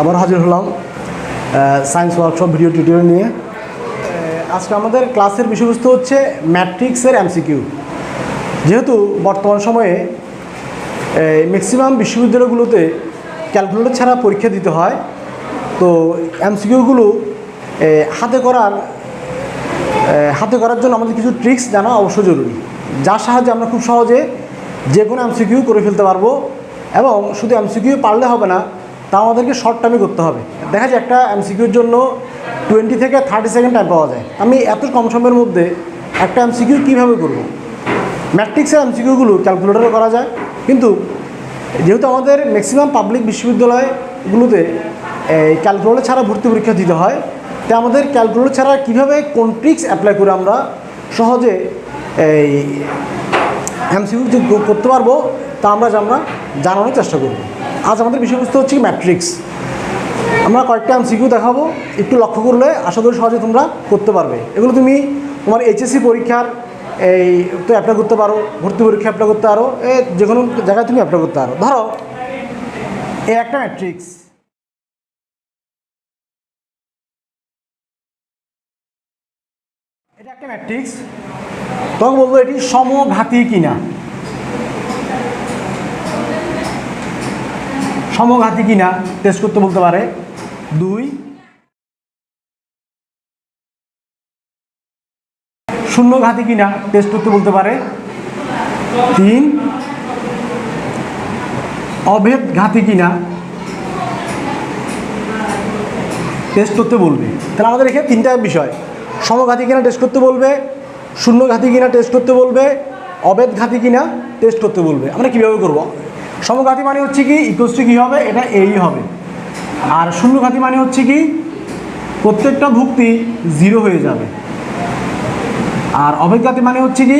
আবার হাজির হলাম সায়েন্স ওয়ার্কশপ ভিডিও টিউটোরিয়াল নিয়ে। আজকে আমাদের ক্লাসের বিষয়বস্তু হচ্ছে ম্যাট্রিক্সের এমসিকিউ যেহেতু বর্তমান সময়ে ম্যাক্সিমাম বিশ্ববিদ্যালয়গুলোতে ক্যালকুলেটর ছাড়া পরীক্ষা দিতে হয়, তো এমসিকিউগুলো হাতে করার হাতে করার জন্য আমাদের কিছু ট্রিক্স জানা অবশ্যই জরুরি। যার সাহায্যে আমরা খুব সহজে যে কোনো এমসিকিউ করে ফেলতে পারব, এবং শুধু এমসিকিউ পারলে হবে না তা আমাদেরকে শর্ট টাইমে করতে হবে। দেখা যায় একটা এমসিকিউর জন্য টোয়েন্টি থেকে থার্টি সেকেন্ড টাইম পাওয়া যায়। আমি এত কম সময়ের মধ্যে একটা এমসিকিউ কীভাবে করব? ম্যাট্রিক্সের এমসিকিউগুলো ক্যালকুলেটরে করা যায়। কিন্তু যেহেতু আমাদের ম্যাক্সিমাম পাবলিক বিশ্ববিদ্যালয়গুলোতে ক্যালকুলেটর ছাড়া ভর্তি পরীক্ষা দিতে হয় তাই আমাদের ক্যালকুলেটর ছাড়া কীভাবে কোন ট্রিক্স অ্যাপ্লাই করে আমরা সহজে এই এমসিকিউ করতে পারব, তা আমরা আমরা জানানোর চেষ্টা করব। আজ আমাদের বিষয়বস্তু হচ্ছে ম্যাট্রিক্স আমরা কয়েকটা এমসিকিউ দেখাবো। একটু লক্ষ্য করলে আশা করি সহজে তোমরা করতে পারবে। এগুলো তুমি তোমার এইচএসসি পরীক্ষার এই তো অ্যাপ্লাই করতে পারো, ভর্তি পরীক্ষা অ্যাপ্লাই করতে পারো, এ যে কোনো জায়গায় তুমি অ্যাপ্লাই করতে পারো। ধরো এই একটা ম্যাট্রিক্স এটা একটা ম্যাট্রিক্স তখন বলব এটি সমঘাতী কিনা। সমঘাতী কিনা টেস্ট করতে বলতে পারে। দুই, শূন্যঘাতী কিনা টেস্ট করতে বলতে পারে। তিন অভেদ ঘাতী কিনা টেস্ট করতে বলবে। তাহলে আমাদের এখানে তিনটা বিষয়। সমঘাতী কিনা টেস্ট করতে বলবে, শূন্যঘাতী কিনা টেস্ট করতে বলবে অবেদ ঘাতী কিনা টেস্ট করতে বলবে। আমরা কীভাবে করব? সমঘাতী মানে হচ্ছে কি ইকোসটি কী হবে, এটা এই হবে। আর শূন্যঘাতী মানে হচ্ছে কি, প্রত্যেকটা ভুক্তি জিরো হয়ে যাবে। আর অবেদঘাতী মানে হচ্ছে কি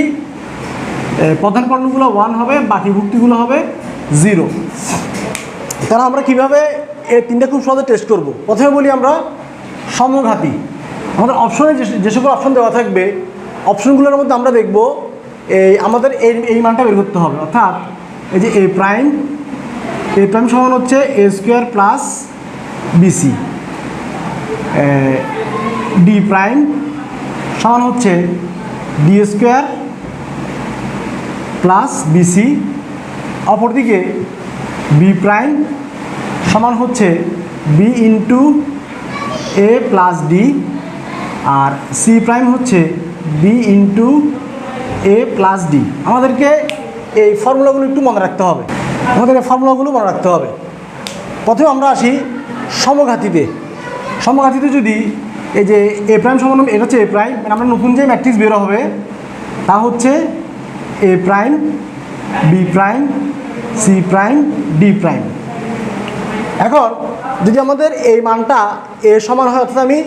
প্রধান কর্ণগুলো ওয়ান হবে, বাকি ভুক্তিগুলো হবে জিরো। তাহলে আমরা কীভাবে এই তিনটা খুব সহজে টেস্ট করব? প্রথমে বলি আমরা সমঘাতী। আমাদের অপশনে যে সকল অপশন দেওয়া থাকবে অপশনগুলোর মধ্যে আমরা দেখব, এই, আমাদের এই এই মানটা বের করতে হবে। অর্থাৎ এই যে এ প্রাইম এ প্রাইম সমান হচ্ছে A square plus BC D prime সমান হচ্ছে ডি স্কোয়ার প্লাস বিসি অপরদিকে বি প্রাইম সমান হচ্ছে B into A plus D R C prime হচ্ছে B into A plus D আমাদেরকে এই ফর্মুলাগুলো একটু মনে রাখতে হবে। আমাদের এই ফর্মুলাগুলো মনে রাখতে হবে। প্রথমে আমরা আসি সমঘাতিতে। সমঘাতিতে যদি এই যে এ প্রাইম সমান এটা হচ্ছে এ প্রাইম মানে আমরা নতুন যে ম্যাট্রিক্স বেরো হবে, তা হচ্ছে A prime, B prime, C prime, D prime. এখন যদি আমাদের এই মানটা এ সমান হয়, অর্থাৎ আমি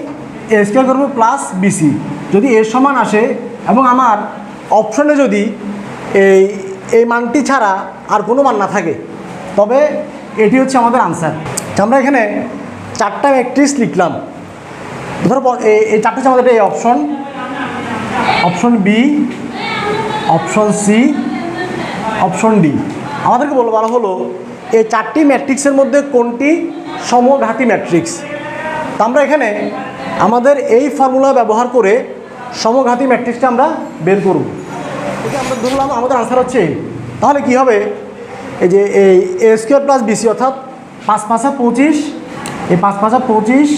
এ স্কোয়ার করব প্লাস বিসি যদি এর সমান আসে এবং আমার অপশনে যদি এই এই মানটি ছাড়া আর কোনো মান না থাকে। তবে এটি হচ্ছে আমাদের আনসার আমরা এখানে চারটা ম্যাট্রিক্স লিখলাম। ধরো এই চারটে হচ্ছে আমাদের এই option option B option C option D আমাদেরকে বলো বলা হলো, এই চারটি ম্যাট্রিক্সের মধ্যে কোনটি সমঘাতী ম্যাট্রিক্স তা আমরা এখানে আমাদের এই ফর্মুলা ব্যবহার করে সমঘাতী ম্যাট্রিক্সটা আমরা বের করব। এটা আমরা ধরলাম আমাদের আনসার হচ্ছে। তাহলে কি হবে? এই যে এই এ স্কোয়ার প্লাস বিসি অর্থাৎ পাঁচ পাঁচা পঁচিশ এই পাঁচ পাঁচা পঁচিশ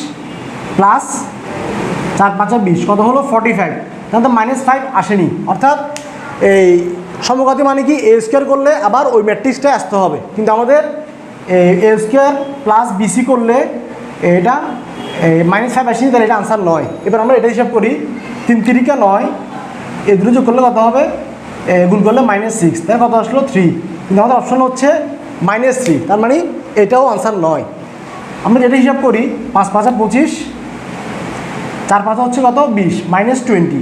প্লাস চার পাঁচা বিশ কত হলো? ফর্টি ফাইভ তাহলে তো মাইনাস ফাইভ আসেনি। অর্থাৎ এই সমঘাতী মানে কি? এ স্কোয়ার করলে আবার ওই ম্যাট্রিক্সটাই আসতে হবে। কিন্তু আমাদের এ স্কোয়ার প্লাস বিসি করলে এটা মাইনাস ফাইভ আসেনি তাহলে এটা আনসার নয়। এবার আমরা এটা হিসাব করি। তিন তিরিকা নয় এই দুটো যোগ করলে কত হবে? এ, গুণ করলে মাইনাস সিক্স তাহলে কত আসলো? থ্রি কিন্তু আমাদের অপশন হচ্ছে মাইনাস থ্রি তার মানে এটাও আনসার নয়। আমরা যেটা হিসাব করি, পাঁচ পাঁচা পঁচিশ, চার পাঁচ হচ্ছে কত? বিশ মাইনাস টোয়েন্টি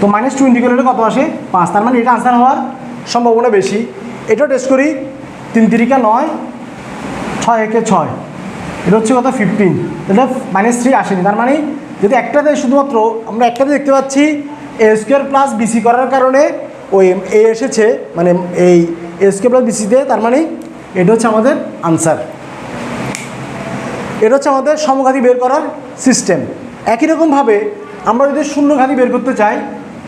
তো মাইনাস টোয়েন্টি করলে কত আসে? পাঁচ। তার মানে এটা আনসার হওয়ার সম্ভাবনা বেশি। এটাও টেস্ট করি, তিন তিরিকা নয়, ছয় একে ছয়। এটা হচ্ছে কত? ফিফটিন এটা মাইনাস থ্রি আসেনি। তার মানে যদি একটাতে শুধুমাত্র আমরা একটাতে দেখতে পাচ্ছি এ স্কোয়ার প্লাস বিসি করার কারণে ওই এ এসেছে মানে এই এসকে প্লাস বিসিতে তার মানে এটা হচ্ছে আমাদের আনসার এটা হচ্ছে আমাদের সমঘাতি বের করার সিস্টেম একই রকমভাবে আমরা যদি শূন্যঘাতি বের করতে চাই,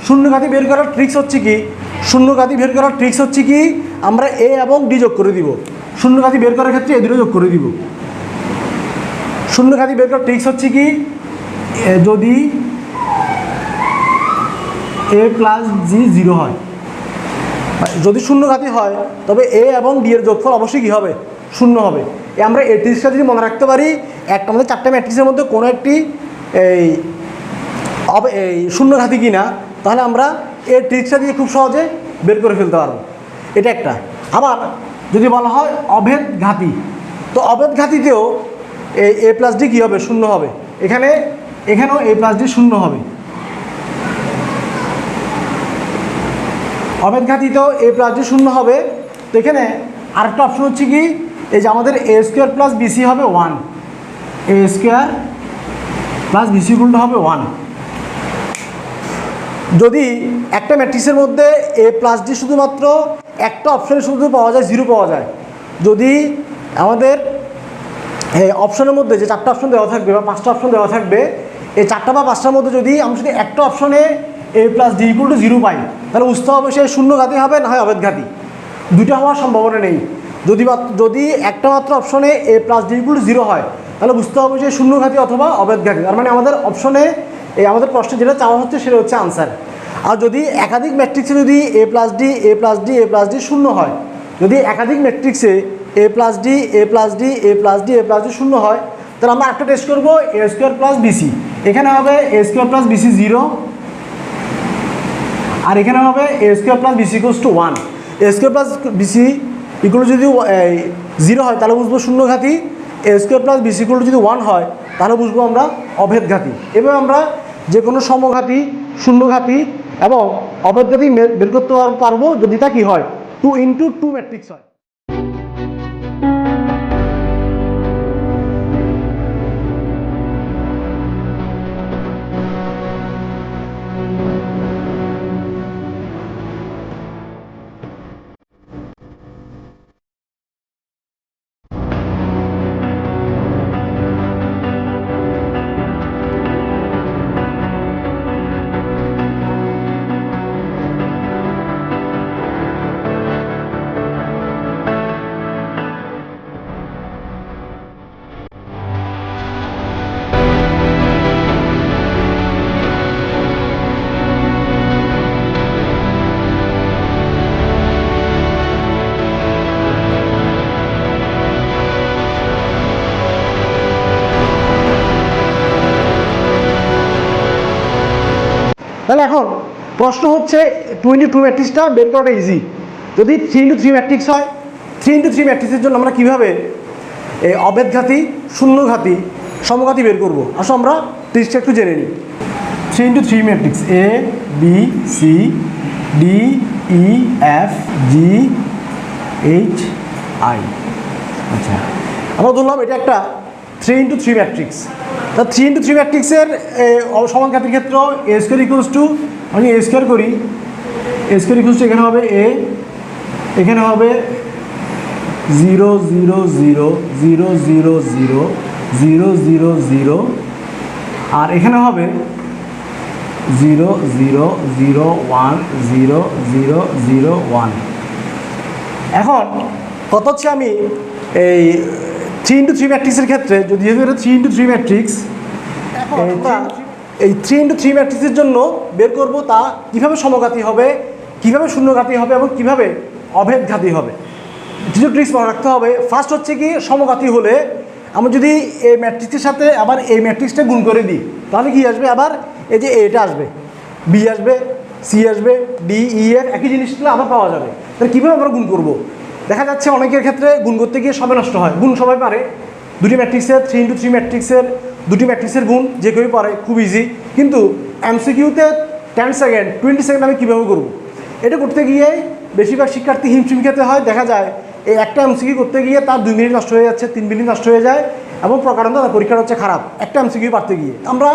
শূন্যঘাতি বের করার ট্রিক্স হচ্ছে কি? শূন্যঘাতি বের করার ট্রিক্স হচ্ছে কি? আমরা এ এবং ডি যোগ করে দিব। শূন্যঘাতি বের করার ক্ষেত্রে এ দুটো যোগ করে দিব। শূন্যঘাতি বের করার ট্রিক্স হচ্ছে কি? যদি এ প্লাস জি জিরো হয়। যদি শূন্যঘাতি হয়, তবে এ এবং ডি এর যোগফল অবশ্যই কী হবে? শূন্য হবে। এ আমরা এই ট্রিক্সটা যদি মনে রাখতে পারি, একটা আমাদের চারটে ম্যাট্রিক্সের মধ্যে কোনো একটি এই এই শূন্যঘাতি কি না তাহলে আমরা এই ট্রিক্সটা দিয়ে খুব সহজে বের করে ফেলতে পারব। এটা একটা। আবার যদি বলা হয় অভেদ ঘাতি, তো অভেদ ঘাতিতেও এ প্লাস ডি কী হবে? শূন্য হবে। এখানে এখানেও এ প্লাস ডি শূন্য হবে। অভেদ ঘাতিতেও এ প্লাস শূন্য হবে। তো এখানে আরেকটা অপশন হচ্ছে কি, এই যে আমাদের এ স্কোয়ার প্লাস বিসি হবে one A square plus BC গুলটা হবে ওয়ান যদি একটা ম্যাট্রিক্সের মধ্যে এ প্লাস ডি শুধুমাত্র একটা অপশানে শুধু পাওয়া যায় জিরো পাওয়া যায়। যদি আমাদের অপশনের মধ্যে যে চারটা অপশন দেওয়া থাকবে বা পাঁচটা অপশন দেওয়া থাকবে, এই চারটা বা পাঁচটার মধ্যে যদি আমরা শুধু একটা অপশনে A plus D equal to zero পাই তাহলে বুঝতে হবে সে শূন্য ঘাতি হবে, না হয় অবেদ ঘাতি দুইটা হওয়ার সম্ভাবনা নেই। যদি যদি একটা মাত্র অপশনে A plus D equal zero হয়, তাহলে বুঝতে হবে যে শূন্য অথবা অবেদ ঘাতি তার মানে আমাদের অপশনে এই আমাদের প্রশ্নে যেটা চাওয়া হচ্ছে সেটা হচ্ছে আনসার আর যদি একাধিক ম্যাট্রিক্সে যদি A plus D A plus D A plus D শূন্য হয়, যদি একাধিক ম্যাট্রিক্সে A plus D A plus D A plus D A plus D শূন্য হয়, তাহলে আমরা একটা টেস্ট করব এ স্কোয়ার প্লাস বিসি এখানে হবে A square plus BC zero আর এখানে হবে A plus BC equals to one A plus BC equal যদি জিরো হয়, তাহলে বুঝব শূন্যঘাতি A square plus BC equal যদি ওয়ান হয়, তাহলে বুঝব আমরা অভেদঘাতি এভাবে আমরা যে কোনো সমঘাতী শূন্যঘাতী এবং অভেদঘাতি বের করতে পার- পারব যদি তা কী হয়? টু ইন্টু টু ম্যাট্রিক্স হয়। তাহলে এখন প্রশ্ন হচ্ছে টু ইন্টু টু ম্যাট্রিক্সটা বের করাটা ইজি যদি থ্রি ইন্টু থ্রি ম্যাট্রিক্স হয় থ্রি ইন্টু থ্রি ম্যাট্রিক্সের জন্য আমরা কীভাবে এই অবেদঘাতি শূন্যঘাতী সমঘাতি বের করব? আসো আমরা ট্রিক্সটা একটু জেনে নিই। Three into three matrix A B C D E F G H I আচ্ছা আমরা ধরলাম এটা একটা থ্রি ইন্টু থ্রি ম্যাট্রিক্স তা থ্রি ইন্টু থ্রি ম্যাট্রিক্সের সমানঘাতের ক্ষেত্র এ স্কোয়ার ইকুয়ালস টু আমি এ স্কোয়ার করি এ স্কোয়ার ইকুয়ালস টু এখানে হবে এ এখানে হবে zero zero zero zero zero zero zero zero zero আর এখানে হবে zero zero zero one zero zero zero one এখন কত হচ্ছে আমি এই থ্রি ইন্টু থ্রি ম্যাট্রিক্সের ক্ষেত্রে যদি এটা থ্রি ইন্টু থ্রি ম্যাট্রিক্স এই থ্রি ইন্টু থ্রি ম্যাট্রিক্সের জন্য বের করব তা কীভাবে সমঘাতী হবে কীভাবে শূন্যঘাতী হবে এবং কীভাবে অভেদঘাতী হবে। কিছু ট্রিক্স মনে রাখতে হবে। ফার্স্ট হচ্ছে কি সমঘাতী হলে আমি যদি এই ম্যাট্রিক্সের সাথে আবার এই ম্যাট্রিক্সটা গুণ করে দিই তাহলে কি আসবে? আবার এই যে এটা আসবে। বি আসবে সি আসবে ডি ই এফ একই জিনিসগুলো আবার পাওয়া যাবে। তাহলে কীভাবে আমরা গুণ করব? দেখা যাচ্ছে অনেকের ক্ষেত্রে গুণ করতে গিয়ে সবে নষ্ট হয়। গুণ সবাই পারে। দুটি ম্যাট্রিক্সের থ্রি ইন্টু থ্রি ম্যাট্রিক্সের দুটি ম্যাট্রিক্সের গুণ যে কেউই পারে, খুব ইজি কিন্তু এমসিকিউতে টেন সেকেন্ড টোয়েন্টি সেকেন্ড আমি কীভাবে করব? এটা করতে গিয়ে বেশিরভাগ শিক্ষার্থী হিমশিম খেতে হয়। দেখা যায়, এই একটা এমসিকিউ করতে গিয়ে তার দুই মিনিট নষ্ট হয়ে যাচ্ছে, তিন মিনিট নষ্ট হয়ে যায় এবং প্রকারান্ত তার পরীক্ষাটা হচ্ছে খারাপ। একটা এমসিকিউ পারতে গিয়ে। আমরা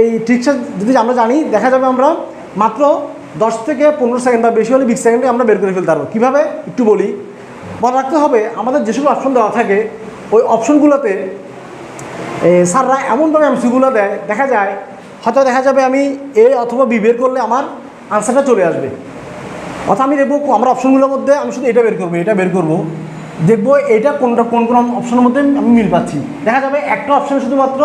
এই ট্রিক্সটা যদি আমরা জানি, দেখা যাবে আমরা মাত্র দশ থেকে পনেরো সেকেন্ড বা বেশি হলে বিশ সেকেন্ডে আমরা বের করে ফেলতে পারব। কীভাবে? একটু বলি। মনে রাখতে হবে, আমাদের যেসব অপশন দেওয়া থাকে, ওই অপশনগুলোতে স্যাররা এমনভাবে এমসিগুলো দেয়, দেখা যায়, হয়তো দেখা যাবে আমি এ অথবা বি বের করলে আমার আনসারটা চলে আসবে। অর্থাৎ আমি দেখব আমার অপশনগুলোর মধ্যে আমি শুধু এটা বের করব, এটা বের করব, দেখব এটা কোনটা, কোন কোন অপশনের মধ্যে আমি মিল পাচ্ছি। দেখা যাবে একটা অপশন শুধুমাত্র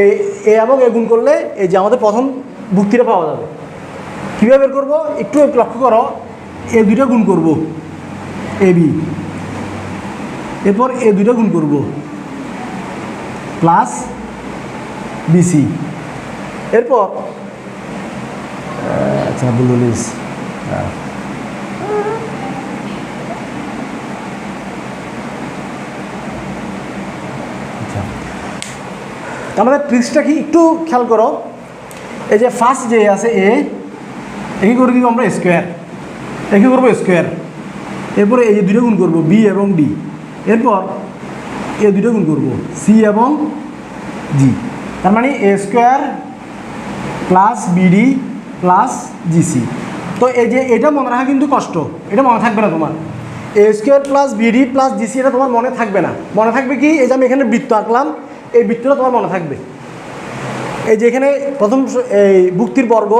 এই এ এবং এ গুণ করলে এই যে আমাদের প্রথম ভুক্তিটা পাওয়া যাবে। কীভাবে বের করব? একটু লক্ষ্য করো এ দুইটা গুণ করব। A, B. এরপর এ দুইটা গুণ করব। প্লাস বিসি এরপর আচ্ছা তো আমাদের ট্রিক্সটা কি একটু খেয়াল করো। এই যে ফার্স্ট যে আছে এ একে করে দিব আমরা স্কোয়ার একে করব স্কোয়ার এরপরে এই যে দুটো গুণ করব, বি এবং ডি। এরপর এ দুটো গুণ করব, সি এবং জি। তার মানে A square plus BD plus GC. তো এই যে এটা মনে রাখা কিন্তু কষ্ট, এটা মনে থাকবে না তোমার। A square plus BD plus GC, এটা তোমার মনে থাকবে না। মনে থাকবে কি? এই যে আমি এখানে বৃত্ত আঁকলাম, এই বৃত্তটা তোমার মনে থাকবে। এই যে এখানে প্রথম এই ভুক্তির বর্গ,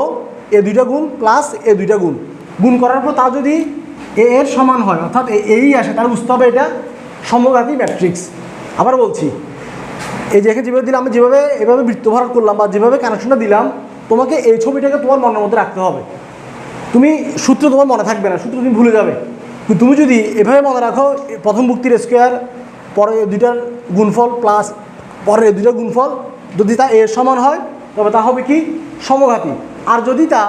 এ দুইটা গুণ প্লাস এ দুইটা গুণ। গুণ করার পর তা যদি এ এর সমান হয়, অর্থাৎ এই আসে, তার বুঝতে হবে এটা সমঘাতী ম্যাট্রিক্স আবার বলছি, এই যে এখানে যেভাবে দিলাম, আমি যেভাবে এভাবে বৃত্ত ভরাট করলাম বা যেভাবে কানেকশনটা দিলাম, তোমাকে এই ছবিটাকে তোমার মনের মধ্যে রাখতে হবে। তুমি সূত্র তোমার মনে থাকবে না, সূত্র তুমি ভুলে যাবে। তুমি যদি এভাবে মনে রাখো প্রথম ভুক্তির স্কোয়ার পরে দুইটার গুণফল প্লাস পরের এ দুইটার গুণফল, যদি তা এর সমান হয়, তবে তা হবে কি? সমঘাতী। আর যদি তা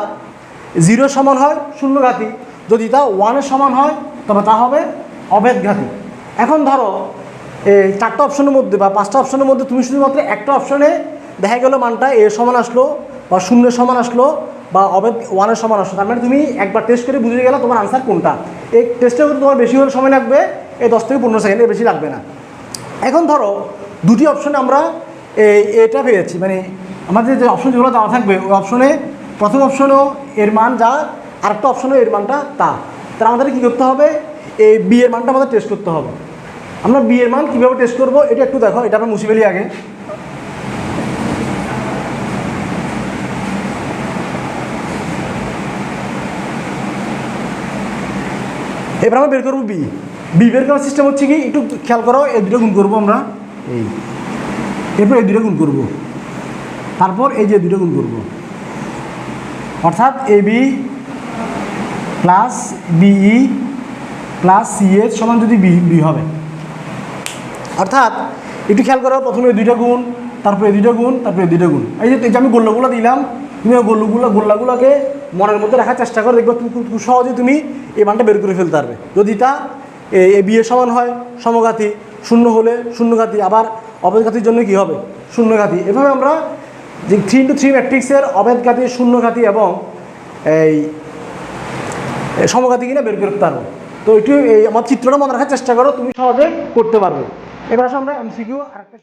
জিরোর সমান হয়, শূন্যঘাতী। যদি তা ওয়ানের সমান হয়, তবে তা হবে অভেদঘাতী এখন ধরো, এই চারটা অপশনের মধ্যে বা পাঁচটা অপশনের মধ্যে তুমি শুধুমাত্র একটা অপশনে দেখা গেলো মানটা এর সমান আসলো বা শূন্যের সমান আসলো বা অবেদ ওয়ানের সমান আসলো। তার মানে তুমি একবার টেস্ট করে বুঝে গেলে তোমার আনসার কোনটা। এই টেস্টের মধ্যে তোমার বেশি হলে সময় লাগবে, এই দশ থেকে পনেরো সেকেন্ডের বেশি লাগবে না। এখন ধরো, দুটি অপশনে আমরা এই এটা পেয়েছি। মানে আমাদের যে অপশন যেগুলো দেওয়া থাকবে, ওই অপশনে প্রথম অপশনেও এর মান যা আরেকটা অপশনেও এর মানটা তা। তাহলে আমাদের কী করতে হবে? এই বি এর মানটা আমাদের টেস্ট করতে হবে। আমরা বি এর মান কীভাবে টেস্ট করব? এটা একটু দেখো, এটা আমরা মুছে আগে। এবার আমরা বের করব বি বি বের করার সিস্টেম হচ্ছে কি? একটু খেয়াল করো, এই দুটো গুণ করব আমরা। এই। এরপর এই দুটো গুণ করব। তারপর এই যে দুটো গুণ করব। অর্থাৎ A B plus BE plus C এর সমান যদি বি বি হবে। অর্থাৎ একটু খেয়াল করো, প্রথমে দুইটা গুণ, তারপরে দুইটা গুণ, তারপরে দুইটা গুণ। এই যে আমি গোল্লাগুলো দিলাম, তুমি গোল্লগুলো, গোল্লাগুলোকে মনের মধ্যে রাখার চেষ্টা করো, দেখবে তুমি খুব সহজে তুমি এই মানটা বের করে ফেলতে পারবে। যদি তা এ- এ বিয়ের সমান হয়, সমঘাতী, শূন্য হলে শূন্যঘাতী, আবার অবেদঘাতীর জন্য কি হবে? শূন্যঘাতী। এভাবে আমরা যে থ্রি ইন্টু থ্রি ম্যাট্রিক্সের অবেদঘাতী শূন্যঘাতী এবং এই সমঘাতী কিনা বের করতে পারব তো এটি, এই, আমার চিত্রটা মনে রাখার চেষ্টা করো, তুমি সহজে করতে পারবে। এবার আসলে আমরা এমসিকিউ আরেকটা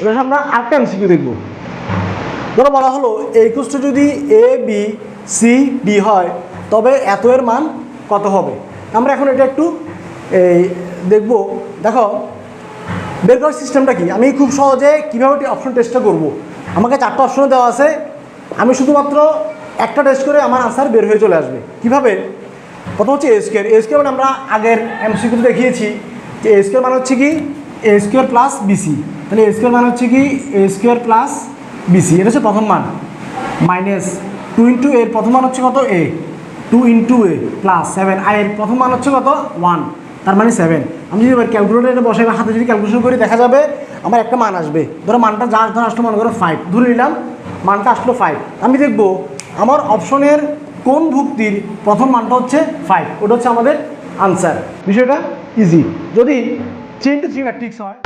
এবার আমরা আরেকটা এমসিকিউ দেখব। ধরো বলা হলো এই যদি এ বি সি ডি হয়, তবে এত এর মান কত হবে? আমরা এখন এটা একটু এই দেখব। দেখো, বের করার সিস্টেমটা কি? আমি খুব সহজে কীভাবে অপশন টেস্টটা করব? আমাকে চারটা অপশন দেওয়া আছে। আমি শুধুমাত্র একটা টেস্ট করে আমার আনসার বের হয়ে চলে আসবে। কীভাবে? প্রথম হচ্ছে এ স্কোয়ার এ স্কোয়ার মানে আমরা আগের এমসিকিউতে দেখিয়েছি যে এ স্কোয়ার মানে হচ্ছে কি? এ স্কোয়ার প্লাস বিসি তাহলে এ স্কোয়ার মানে হচ্ছে কি এ স্কোয়ার প্লাস বিসি এটা হচ্ছে প্রথম মান। মাইনাস টু ইন্টু এর প্রথম মান হচ্ছে কত? A two into A plus seven আর এর প্রথম মান হচ্ছে কত? ওয়ান তার মানে সেভেন আমি যদি এবার ক্যালকুলেটারে বসে বা হাতে যদি ক্যালকুলেশন করি, দেখা যাবে আমার একটা মান আসবে। ধরো মানটা যা ধর আসলো মনে করো ফাইভ ধরে নিলাম, মানটা আসলো ফাইভ আমি দেখব আমার অপশনের কোন ভুক্তির প্রথম মানটা হচ্ছে ফাইভ ওটা হচ্ছে আমাদের আনসার বিষয়টা ইজি যদি চেনটা চিংড়া ঠিক সময়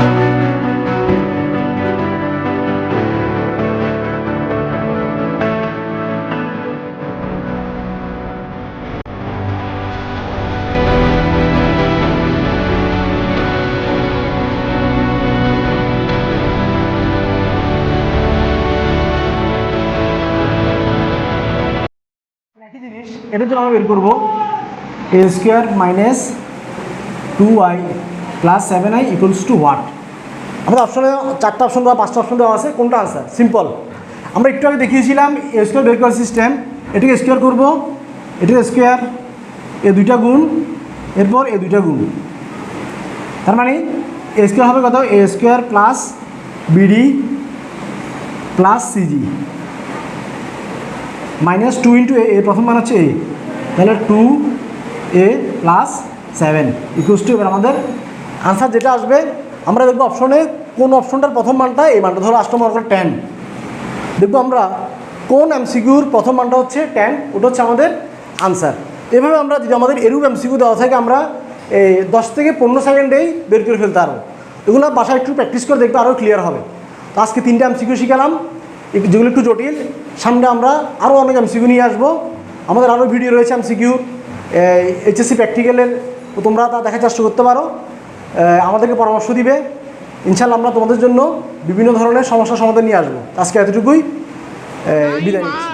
এটার জন্য আমরা বের করবো A square minus two I plus seven I equals to what আমাদের অপশনে চারটা অপশন বা পাঁচটা অপশন দেওয়া আছে। কোনটা আনসার সিম্পল আমরা একটু আগে দেখিয়েছিলাম স্কোয়ার বের করার সিস্টেম এটাকে স্কোয়ার করব। এটাকে স্কোয়ার এ দুইটা গুণ, এরপর এ দুইটা গুণ। তার মানে এ স্কোয়ার হবে কত? A square plus BD plus CG minus two into A প্রথম মান হচ্ছে এ তাহলে two A plus seven equals to এবার আমাদের আনসার যেটা আসবে, আমরা দেখব অপশনে কোন অপশনটার প্রথম মানটা, এই মানটা ধরো আসলে মনে করো টেন দেখব আমরা কোন এমসিকিউর প্রথম মানটা হচ্ছে টেন ওটা হচ্ছে আমাদের আনসার এভাবে আমরা যদি আমাদের এরূপ এমসিকিউ দেওয়া থাকে, আমরা এই দশ থেকে পনেরো সেকেন্ডেই বের করে ফেলতে পারব। এগুলো বাসায় একটু প্র্যাকটিস করে দেখবে আরও ক্লিয়ার হবে। তো আজকে তিনটা এমসিকিউ শিখালাম যেগুলো একটু জটিল। সামনে আমরা আরও অনেক এমসিকিউ নিয়ে আসব। আমাদের আরও ভিডিও রয়েছে এমসিকিউ এইচএসসি প্র্যাকটিক্যালের তোমরা তা দেখার চেষ্টা করতে পারো। আমাদেরকে পরামর্শ দিবে। ইনশাল্লাহ আমরা তোমাদের জন্য বিভিন্ন ধরনের সমস্যা সমাধান নিয়ে আসব। আজকে এতটুকুই। বিদায় নিচ্ছি।